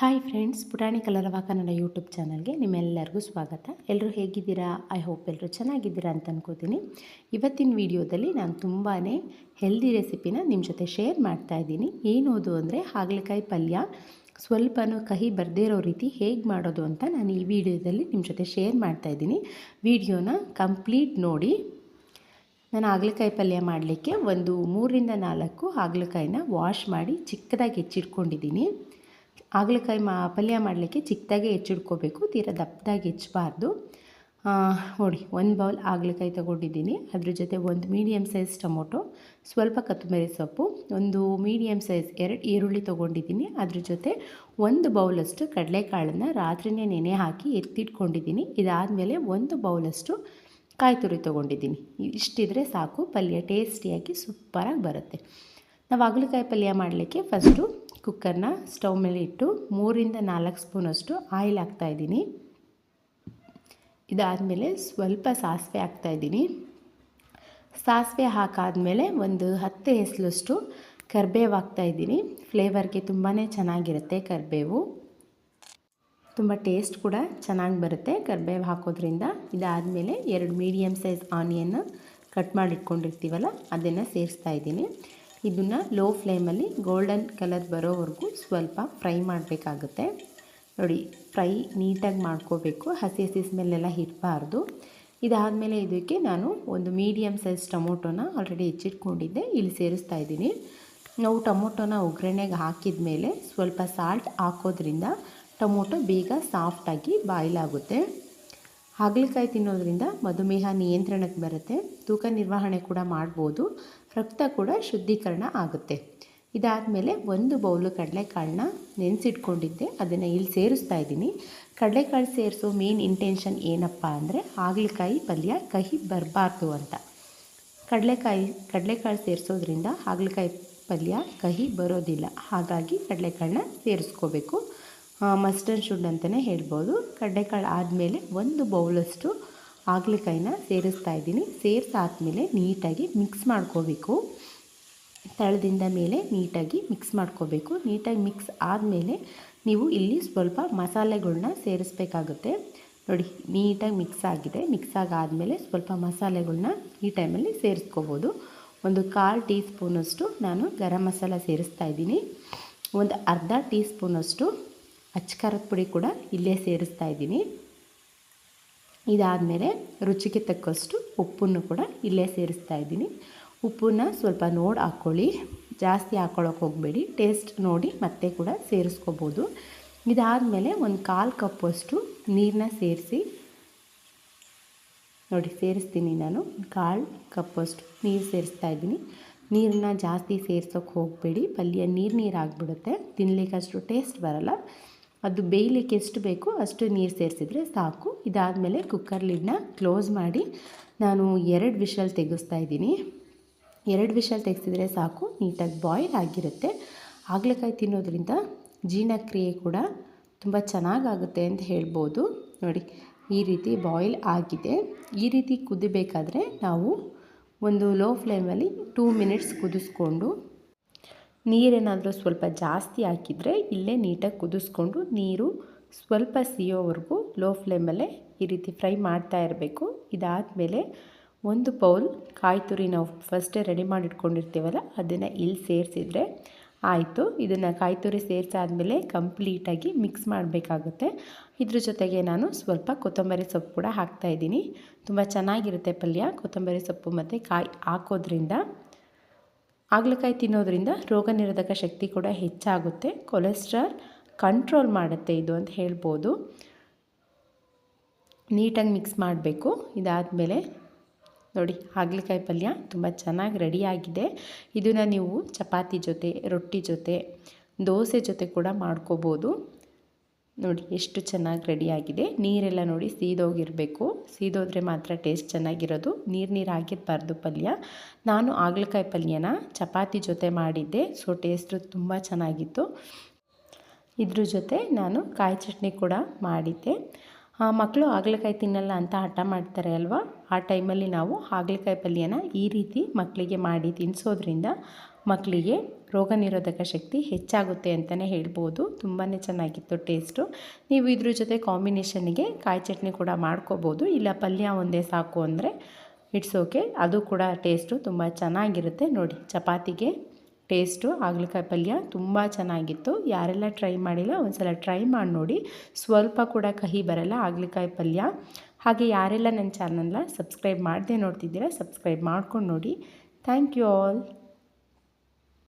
Hi friends ಪುಟಾಣಿ ಕಲರವ Kannada YouTube ಚಾನಲ್ಗೆ ನಿಮ್ಮೆಲ್ಲರಿಗೂ ಸ್ವಾಗತ. ಎಲ್ಲರೂ ಹೇಗಿದ್ದೀರಾ? ಐ ಹೋಪ್ ಎಲ್ಲರೂ ಚೆನ್ನಾಗಿದ್ದೀರಾ ಅಂತ ಅನ್ಕೋತೀನಿ. ಇವತ್ತಿನ ವಿಡಿಯೋದಲ್ಲಿ ನಾನು ತುಂಬಾ ಹೆಲ್ದಿ ರೆಸಿಪಿನ ನಿಮ್ಮ ಜೊತೆ ಶೇರ್ ಮಾಡ್ತಾ ಇದ್ದೀನಿ. ಏನೋದು ಅಂದರೆ ಹಾಗಲಕಾಯಿ ಪಲ್ಯ. ಸ್ವಲ್ಪನೂ ಕಹಿ ಬರದೇ ಇರೋ ರೀತಿ ಹೇಗೆ ಮಾಡೋದು ಅಂತ ನಾನು ಈ ವಿಡಿಯೋದಲ್ಲಿ ನಿಮ್ಮ ಜೊತೆ ಶೇರ್ ಮಾಡ್ತಾ ಇದ್ದೀನಿ. ವಿಡಿಯೋನ ಕಂಪ್ಲೀಟ್ ನೋಡಿ. ನಾನು ಹಾಗಲಕಾಯಿ ಪಲ್ಯ ಮಾಡಲಿಕ್ಕೆ ಒಂದು ಮೂರರಿಂದ ನಾಲ್ಕು ಹಾಗಲಕಾಯಿನ ವಾಶ್ ಮಾಡಿ ಚಿಕ್ಕದಾಗಿ ಹೆಚ್ಚಿಟ್ಕೊಂಡಿದ್ದೀನಿ. ಹಾಗಲಕಾಯಿ ಮಾ, ಪಲ್ಯ ಮಾಡಲಿಕ್ಕೆ ಚಿಕ್ಕದಾಗೆ ಹೆಚ್ಚಿಡ್ಕೋಬೇಕು, ತೀರಾ ದಪ್ಪದಾಗಿ ಹೆಚ್ಚಬಾರ್ದು. ನೋಡಿ, ಒಂದು ಬೌಲ್ ಹಾಗಲಕಾಯಿ ತೊಗೊಂಡಿದ್ದೀನಿ. ಅದ್ರ ಜೊತೆ ಒಂದು ಮೀಡಿಯಮ್ ಸೈಜ್ ಟೊಮೊಟೊ, ಸ್ವಲ್ಪ ಕೊತ್ತಂಬರಿ ಸೊಪ್ಪು, ಒಂದು ಮೀಡಿಯಮ್ ಸೈಜ್ ಎರಡು ಈರುಳ್ಳಿ ತೊಗೊಂಡಿದ್ದೀನಿ. ಅದ್ರ ಜೊತೆ ಒಂದು ಬೌಲಷ್ಟು ಕಡಲೆಕಾಳನ್ನು ರಾತ್ರಿನೇ ನೆನೆ ಹಾಕಿ ಎತ್ತಿಟ್ಕೊಂಡಿದ್ದೀನಿ. ಇದಾದಮೇಲೆ ಒಂದು ಬೌಲಷ್ಟು ಕಾಯಿ ತುರಿ ತೊಗೊಂಡಿದ್ದೀನಿ. ಇಷ್ಟಿದ್ರೆ ಸಾಕು, ಪಲ್ಯ ಟೇಸ್ಟಿಯಾಗಿ ಸೂಪರಾಗಿ ಬರುತ್ತೆ. ನಾವು ಹಾಗಲಕಾಯಿ ಪಲ್ಯ ಮಾಡಲಿಕ್ಕೆ ಫಸ್ಟು ಕುಕ್ಕರ್ನ ಸ್ಟವ್ ಮೇಲೆ ಇಟ್ಟು ಮೂರಿಂದ ನಾಲ್ಕು ಸ್ಪೂನಷ್ಟು ಆಯಿಲ್ ಹಾಕ್ತಾಯಿದ್ದೀನಿ ಇದಾದಮೇಲೆ ಸ್ವಲ್ಪ ಸಾಸಿವೆ ಹಾಕ್ತಾಯಿದ್ದೀನಿ ಸಾಸಿವೆ ಹಾಕಾದಮೇಲೆ ಒಂದು ಹತ್ತು ಹೆಸಲಷ್ಟು ಕರಿಬೇವು ಹಾಕ್ತಾಯಿದ್ದೀನಿ ಫ್ಲೇವರ್ಗೆ ತುಂಬಾ ಚೆನ್ನಾಗಿರುತ್ತೆ ಕರಿಬೇವು. ತುಂಬ ಟೇಸ್ಟ್ ಕೂಡ ಚೆನ್ನಾಗಿ ಬರುತ್ತೆ ಕರಿಬೇವು ಹಾಕೋದ್ರಿಂದ. ಇದಾದಮೇಲೆ ಎರಡು ಮೀಡಿಯಮ್ ಸೈಜ್ ಆನಿಯನ್ನ ಕಟ್ ಮಾಡಿಟ್ಕೊಂಡಿರ್ತೀವಲ್ಲ, ಅದನ್ನು ಸೇರಿಸ್ತಾ ಇದ್ದೀನಿ. ಇದನ್ನು ಲೋ ಫ್ಲೇಮಲ್ಲಿ ಗೋಲ್ಡನ್ ಕಲರ್ ಬರೋವರೆಗೂ ಸ್ವಲ್ಪ ಫ್ರೈ ಮಾಡಬೇಕಾಗುತ್ತೆ. ನೋಡಿ ಫ್ರೈ ನೀಟಾಗಿ ಮಾಡ್ಕೋಬೇಕು. ಹಸಿ ಹಸಿ ಸ್ಮೆಲ್ಲೆಲ್ಲ ಇರಬಾರ್ದು. ಇದಾದಮೇಲೆ ಇದಕ್ಕೆ ನಾನು ಒಂದು ಮೀಡಿಯಮ್ ಸೈಜ್ ಟೊಮೊಟೊನ ಆಲ್ರೆಡಿ ಹೆಚ್ಚಿಟ್ಕೊಂಡಿದ್ದೆ. ಇಲ್ಲಿ ಸೇರಿಸ್ತಾ ಇದ್ದೀನಿ. ನಾವು ಟೊಮೊಟೊನ ಒಗ್ಗರಣೆಗೆ ಹಾಕಿದ ಮೇಲೆ ಸ್ವಲ್ಪ ಸಾಲ್ಟ್ ಹಾಕೋದ್ರಿಂದ ಟೊಮೊಟೊ ಬೇಗ ಸಾಫ್ಟಾಗಿ ಬಾಯ್ಲ್ ಆಗುತ್ತೆ. ಹಾಗಲಕಾಯಿ ತಿನ್ನೋದ್ರಿಂದ ಮಧುಮೇಹ ನಿಯಂತ್ರಣಕ್ಕೆ ಬರುತ್ತೆ, ತೂಕ ನಿರ್ವಹಣೆ ಕೂಡ ಮಾಡ್ಬೋದು, ರಕ್ತ ಕೂಡ ಶುದ್ಧೀಕರಣ ಆಗುತ್ತೆ. ಇದಾದಮೇಲೆ ಒಂದು ಬೌಲು ಕಡಲೆಕಾಳನ್ನ ನೆನೆಸಿಟ್ಕೊಂಡಿದ್ದೆ, ಅದನ್ನು ಇಲ್ಲಿ ಸೇರಿಸ್ತಾ ಇದ್ದೀನಿ. ಕಡಲೆಕಾಳು ಸೇರಿಸೋ ಮೇನ್ ಇಂಟೆನ್ಷನ್ ಏನಪ್ಪ ಅಂದರೆ ಹಾಗಲಕಾಯಿ ಪಲ್ಯ ಕಹಿ ಬರಬಾರ್ದು ಅಂತ. ಕಡಲೆಕಾಯಿ, ಕಡಲೆಕಾಳು ಸೇರಿಸೋದ್ರಿಂದ ಹಾಗಲಕಾಯಿ ಪಲ್ಯ ಕಹಿ ಬರೋದಿಲ್ಲ, ಹಾಗಾಗಿ ಕಡಲೆಕಾಳನ್ನ ಸೇರಿಸ್ಕೋಬೇಕು. ಮಸ್ಟರ್ಡ್ ಶುಡ್ ಅಂತಲೇ ಹೇಳ್ಬೋದು. ಕಡ್ಲೆಕಾಳು ಆದಮೇಲೆ ಒಂದು ಬೌಲಷ್ಟು ಹಾಗಲಕಾಯಿನ ಸೇರಿಸ್ತಾ ಇದ್ದೀನಿ. ಸೇರಿಸಾದ್ಮೇಲೆ ನೀಟಾಗಿ ಮಿಕ್ಸ್ ಮಾಡ್ಕೋಬೇಕು. ತಳದಿಂದ ಮೇಲೆ ನೀಟಾಗಿ ಮಿಕ್ಸ್ ಮಾಡ್ಕೋಬೇಕು. ನೀಟಾಗಿ ಮಿಕ್ಸ್ ಆದಮೇಲೆ ನೀವು ಇಲ್ಲಿ ಸ್ವಲ್ಪ ಮಸಾಲೆಗಳನ್ನ ಸೇರಿಸ್ಬೇಕಾಗುತ್ತೆ. ನೋಡಿ, ನೀಟಾಗಿ ಮಿಕ್ಸ್ ಆಗಿದೆ. ಮಿಕ್ಸ್ ಆಗಾದಮೇಲೆ ಸ್ವಲ್ಪ ಮಸಾಲೆಗಳನ್ನ ಈ ಟೈಮಲ್ಲಿ ಸೇರಿಸ್ಕೋಬೋದು. ಒಂದು ಕಾಲು ಟೀ ಸ್ಪೂನಷ್ಟು ನಾನು ಗರಂ ಮಸಾಲ ಸೇರಿಸ್ತಾ ಇದ್ದೀನಿ. ಒಂದು ಅರ್ಧ ಟೀ ಸ್ಪೂನಷ್ಟು ಅಚ್ಕಾರದ ಪುಡಿ ಕೂಡ ಇಲ್ಲೇ ಸೇರಿಸ್ತಾ ಇದ್ದೀನಿ. ಇದಾದಮೇಲೆ ರುಚಿಗೆ ತಕ್ಕಷ್ಟು ಉಪ್ಪನ್ನು ಕೂಡ ಇಲ್ಲೇ ಸೇರಿಸ್ತಾ ಇದ್ದೀನಿ. ಉಪ್ಪನ್ನು ಸ್ವಲ್ಪ ನೋಡಿ ಹಾಕ್ಕೊಳ್ಳಿ. ಜಾಸ್ತಿ ಹಾಕ್ಕೊಳ್ಳೋಕೆ ಹೋಗಬೇಡಿ. ಟೇಸ್ಟ್ ನೋಡಿ ಮತ್ತೆ ಕೂಡ ಸೇರಿಸ್ಕೋಬೋದು. ಇದಾದಮೇಲೆ ಒಂದು ಕಾಲು ಕಪ್ಪಷ್ಟು ನೀರನ್ನ ಸೇರಿಸಿ ನೋಡಿ ಸೇರಿಸ್ತೀನಿ ನಾನು. ಕಾಲು ಕಪ್ಪಷ್ಟು ನೀರು ಸೇರಿಸ್ತಾ ಇದ್ದೀನಿ. ನೀರನ್ನ ಜಾಸ್ತಿ ಸೇರ್ಸೋಕೆ ಹೋಗಬೇಡಿ. ಪಲ್ಯ ನೀರು ನೀರು ಆಗಿಬಿಡುತ್ತೆ. ತಿನ್ನಲಿಕ್ಕೆ ಅಷ್ಟು ಟೇಸ್ಟ್ ಬರಲ್ಲ. ಅದು ಬೇಯಲಿಕ್ಕೆ ಎಷ್ಟು ಬೇಕೋ ಅಷ್ಟು ನೀರು ಸೇರಿಸಿದರೆ ಸಾಕು. ಇದಾದಮೇಲೆ ಕುಕ್ಕರ್ ಲಿಡ್ನ ಕ್ಲೋಸ್ ಮಾಡಿ ನಾನು ಎರಡು ವಿಷಲ್ ತೆಗೆಸ್ತಾ ಇದ್ದೀನಿ. ಎರಡು ವಿಷಲ್ ತೆಗೆಸಿದರೆ ಸಾಕು, ನೀಟಾಗಿ ಬಾಯ್ಲ್ ಆಗಿರುತ್ತೆ. ಹಾಗಲಕಾಯಿ ತಿನ್ನೋದ್ರಿಂದ ಜೀರ್ಣಕ್ರಿಯೆ ಕೂಡ ತುಂಬ ಚೆನ್ನಾಗಾಗುತ್ತೆ ಅಂತ ಹೇಳ್ಬೋದು. ನೋಡಿ, ಈ ರೀತಿ ಬಾಯ್ಲ್ ಆಗಿದೆ. ಈ ರೀತಿ ಕುದಿಬೇಕಾದ್ರೆ ನಾವು ಒಂದು ಲೋ ಫ್ಲೇಮಲ್ಲಿ ಟೂ ಮಿನಿಟ್ಸ್ ಕುದಿಸ್ಕೊಂಡು ನೀರೇನಾದರೂ ಸ್ವಲ್ಪ ಜಾಸ್ತಿ ಹಾಕಿದರೆ ಇಲ್ಲೇ ನೀಟಾಗಿ ಕುದಿಸ್ಕೊಂಡು ನೀರು ಸ್ವಲ್ಪ ಸಿಯೋವರೆಗೂ ಲೋ ಫ್ಲೇಮಲ್ಲೇ ಈ ರೀತಿ ಫ್ರೈ ಮಾಡ್ತಾ ಇರಬೇಕು. ಇದಾದಮೇಲೆ ಒಂದು ಬೌಲ್ ಕಾಯಿ ತುರಿ ನಾವು ಫಸ್ಟೇ ರೆಡಿ ಮಾಡಿಟ್ಕೊಂಡಿರ್ತೀವಲ್ಲ, ಅದನ್ನು ಇಲ್ಲಿ ಸೇರಿಸಿದ್ರೆ ಆಯಿತು. ಇದನ್ನು ಕಾಯಿ ತುರಿ ಸೇರಿಸಾದ್ಮೇಲೆ ಕಂಪ್ಲೀಟಾಗಿ ಮಿಕ್ಸ್ ಮಾಡಬೇಕಾಗುತ್ತೆ. ಇದ್ರ ಜೊತೆಗೆ ನಾನು ಸ್ವಲ್ಪ ಕೊತ್ತಂಬರಿ ಸೊಪ್ಪು ಕೂಡ ಹಾಕ್ತಾಯಿದ್ದೀನಿ ತುಂಬ ಚೆನ್ನಾಗಿರುತ್ತೆ ಪಲ್ಯ. ಕೊತ್ತಂಬರಿ ಸೊಪ್ಪು ಮತ್ತು ಕಾಯಿ ಹಾಕೋದ್ರಿಂದ ಹಾಗಲಕಾಯಿ ತಿನ್ನೋದ್ರಿಂದ ರೋಗ ನಿರೋಧಕ ಶಕ್ತಿ ಕೂಡ ಹೆಚ್ಚಾಗುತ್ತೆ. ಕೊಲೆಸ್ಟ್ರಾಲ್ ಕಂಟ್ರೋಲ್ ಮಾಡುತ್ತೆ ಇದು ಅಂತ ಹೇಳ್ಬೋದು. ನೀಟಾಗಿ ಮಿಕ್ಸ್ ಮಾಡಬೇಕು. ಇದಾದಮೇಲೆ ನೋಡಿ ಹಾಗಲಕಾಯಿ ಪಲ್ಯ ತುಂಬ ಚೆನ್ನಾಗಿ ರೆಡಿಯಾಗಿದೆ. ಇದನ್ನು ನೀವು ಚಪಾತಿ ಜೊತೆ, ರೊಟ್ಟಿ ಜೊತೆ, ದೋಸೆ ಜೊತೆ ಕೂಡ ಮಾಡ್ಕೋಬೋದು. ನೋಡಿ, ಎಷ್ಟು ಚೆನ್ನಾಗಿ ರೆಡಿಯಾಗಿದೆ ನೀರೆಲ್ಲ ನೋಡಿ ಸೀದೋಗಿರಬೇಕು. ಸೀದೋದ್ರೆ ಮಾತ್ರ ಟೇಸ್ಟ್ ಚೆನ್ನಾಗಿರೋದು. ನೀರು ನೀರು ಆಗಿರಬಾರ್ದು ಪಲ್ಯ. ನಾನು ಹಾಗಲಕಾಯಿ ಪಲ್ಯನ ಚಪಾತಿ ಜೊತೆ ಮಾಡಿದ್ದೆ. ಸೊ ಟೇಸ್ಟು ತುಂಬ ಚೆನ್ನಾಗಿತ್ತು. ಇದ್ರ ಜೊತೆ ನಾನು ಕಾಯಿ ಚಟ್ನಿ ಕೂಡ ಮಾಡಿದ್ದೆ. ಮಕ್ಕಳು ಹಾಗಲಕಾಯಿ ತಿನ್ನಲ್ಲ ಅಂತ ಹಠ ಮಾಡ್ತಾರೆ ಅಲ್ವಾ? ಆ ಟೈಮಲ್ಲಿ ನಾವು ಹಾಗಲಕಾಯಿ ಪಲ್ಯನ ಈ ರೀತಿ ಮಕ್ಕಳಿಗೆ ಮಾಡಿ ತಿನ್ನಿಸೋದ್ರಿಂದ ಮಕ್ಕಳಿಗೆ ರೋಗ ನಿರೋಧಕ ಶಕ್ತಿ ಹೆಚ್ಚಾಗುತ್ತೆ ಅಂತಲೇ ಹೇಳ್ಬೋದು. ತುಂಬಾ ಚೆನ್ನಾಗಿತ್ತು ಟೇಸ್ಟು. ನೀವು ಇದ್ರ ಜೊತೆ ಕಾಂಬಿನೇಷನ್ಗೆ ಕಾಯಿ ಚಟ್ನಿ ಕೂಡ ಮಾಡ್ಕೋಬೋದು. ಇಲ್ಲ ಪಲ್ಯ ಒಂದೇ ಸಾಕು ಅಂದರೆ ಇಟ್ಸ್ ಓಕೆ. ಅದು ಕೂಡ ಟೇಸ್ಟು ತುಂಬ ಚೆನ್ನಾಗಿರುತ್ತೆ. ನೋಡಿ, ಚಪಾತಿಗೆ ಟೇಸ್ಟು, ಹಾಗಲಕಾಯಿ ಪಲ್ಯ ತುಂಬ ಚೆನ್ನಾಗಿತ್ತು. ಯಾರೆಲ್ಲ ಟ್ರೈ ಮಾಡಿಲ್ಲ ಒಂದು ಸಲ ಟ್ರೈ ಮಾಡಿ ನೋಡಿ. ಸ್ವಲ್ಪ ಕೂಡ ಕಹಿ ಬರಲ್ಲ ಹಾಗಲಕಾಯಿ ಪಲ್ಯ. ಹಾಗೆ ಯಾರೆಲ್ಲ ನನ್ನ ಚಾನಲ್ನ ಸಬ್ಸ್ಕ್ರೈಬ್ ಮಾಡದೆ ನೋಡ್ತಿದ್ದೀರಾ, ಸಬ್ಸ್ಕ್ರೈಬ್ ಮಾಡ್ಕೊಂಡು ನೋಡಿ. Thank you all.